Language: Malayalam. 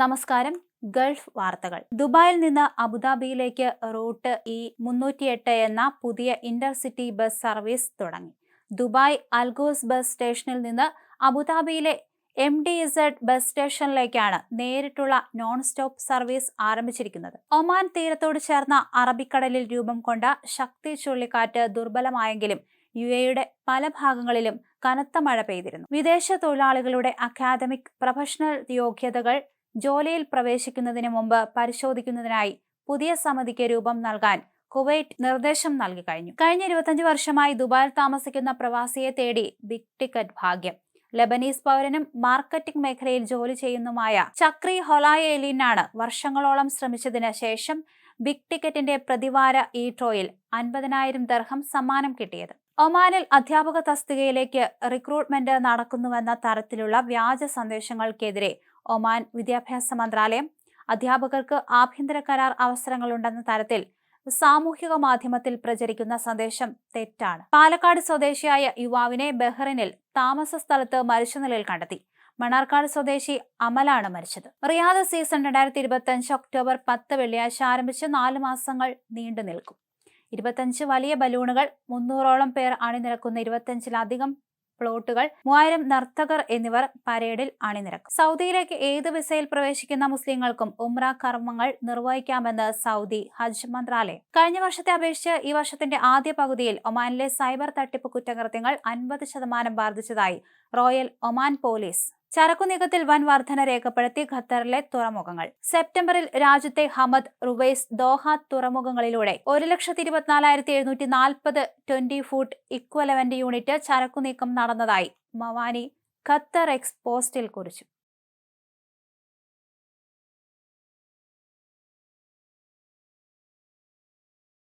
നമസ്കാരം. ഗൾഫ് വാർത്തകൾ. ദുബായിൽ നിന്ന് അബുദാബിയിലേക്ക് റൂട്ട് ഇ മുന്നൂറ്റിയെട്ട് എന്ന പുതിയ ഇന്റർസിറ്റി ബസ് സർവീസ് തുടങ്ങി. ദുബായ് അൽഗോസ് ബസ് സ്റ്റേഷനിൽ നിന്ന് അബുദാബിയിലെ എം ഡി ഇസഡ് ബസ് സ്റ്റേഷനിലേക്കാണ് നേരിട്ടുള്ള നോൺ സ്റ്റോപ്പ് സർവീസ് ആരംഭിച്ചിരിക്കുന്നത്. ഒമാൻ തീരത്തോട് ചേർന്ന അറബിക്കടലിൽ രൂപം കൊണ്ട ശക്തി ചുഴലിക്കാറ്റ് ദുർബലമായെങ്കിലും യു എയുടെ പല ഭാഗങ്ങളിലും കനത്ത മഴ പെയ്തിരുന്നു. വിദേശ തൊഴിലാളികളുടെ അക്കാദമിക് പ്രൊഫഷണൽ യോഗ്യതകൾ ജോലിയിൽ പ്രവേശിക്കുന്നതിന് മുമ്പ് പരിശോധിക്കുന്നതിനായി പുതിയ സമിതിക്ക് രൂപം നൽകാൻ കുവൈറ്റ് നിർദ്ദേശം നൽകി കഴിഞ്ഞു. കഴിഞ്ഞ ഇരുപത്തഞ്ച് വർഷമായി ദുബായിൽ താമസിക്കുന്ന പ്രവാസിയെ തേടി ബിഗ് ടിക്കറ്റ് ഭാഗ്യം. ലബനീസ് പൗരനും മാർക്കറ്റിംഗ് മേഖലയിൽ ജോലി ചെയ്യുന്നതുമായ ചക്രി ഹൊലായേലിനാണ് വർഷങ്ങളോളം ശ്രമിച്ചതിന് ശേഷം ബിഗ് ടിക്കറ്റിന്റെ പ്രതിവാര ഇ ട്രോയിൽ അൻപതിനായിരം ദർഹം സമ്മാനം കിട്ടിയത്. ഒമാനിൽ അധ്യാപക തസ്തികയിലേക്ക് റിക്രൂട്ട്മെന്റ് നടക്കുന്നുവെന്ന തരത്തിലുള്ള വ്യാജ സന്ദേശങ്ങൾക്കെതിരെ ഒമാൻ വിദ്യാഭ്യാസ മന്ത്രാലയം. അധ്യാപകർക്ക് ആഭ്യന്തര കരാർ അവസരങ്ങളുണ്ടെന്ന തരത്തിൽ സാമൂഹിക മാധ്യമത്തിൽ പ്രചരിക്കുന്ന സന്ദേശം തെറ്റാണ്. പാലക്കാട് സ്വദേശിയായ യുവാവിനെ ബഹ്റിനിൽ താമസ സ്ഥലത്ത് മരിച്ച നിലയിൽ കണ്ടെത്തി. മണാർക്കാട് സ്വദേശി അമലാണ് മരിച്ചത്. റിയാദ് സീസൺ രണ്ടായിരത്തി ഇരുപത്തി അഞ്ച് ഒക്ടോബർ പത്ത് വെള്ളിയാഴ്ച ആരംഭിച്ച് നാല് മാസങ്ങൾ നീണ്ടു നിൽക്കും ഇരുപത്തഞ്ച് വലിയ ബലൂണുകൾ മുന്നൂറോളം പേർ അണിനിരക്കുന്ന ഇരുപത്തഞ്ചിലധികം പ്ലോട്ടുകൾ മൂവായിരം നർത്തകർ എന്നിവർ പരേഡിൽ അണിനിരക്കും. സൗദിയിലേക്ക് ഏത് വിസയിൽ പ്രവേശിക്കുന്ന മുസ്ലിങ്ങൾക്കും ഉംറ കർമ്മങ്ങൾ നിർവഹിക്കാമെന്ന് സൗദി ഹജ്ജ് മന്ത്രാലയം. കഴിഞ്ഞ വർഷത്തെ അപേക്ഷിച്ച് ഈ വർഷത്തിന്റെ ആദ്യ പകുതിയിൽ ഒമാനിലെ സൈബർ തട്ടിപ്പ് കുറ്റകൃത്യങ്ങൾ അൻപത് ശതമാനം വർദ്ധിച്ചതായി റോയൽ ഒമാൻ പോലീസ് ചരക്കു നീക്കത്തിൽ വൻ വർധന രേഖപ്പെടുത്തി ഖത്തറിലെ തുറമുഖങ്ങൾ. സെപ്റ്റംബറിൽ രാജ്യത്തെ ഹമദ് റുവൈസ് ദോഹ തുറമുഖങ്ങളിലൂടെ ഒരു ലക്ഷത്തി ഇരുപത്തിനാലായിരത്തി എഴുന്നൂറ്റി നാൽപ്പത് ട്വന്റി ഫുട്ട് ഇക്വലവന്റ് യൂണിറ്റ് ചരക്കുനീക്കം നടന്നതായി മവാനി ഖത്തർ എക്സ്പോസ്റ്റിൽ കുറിച്ചു.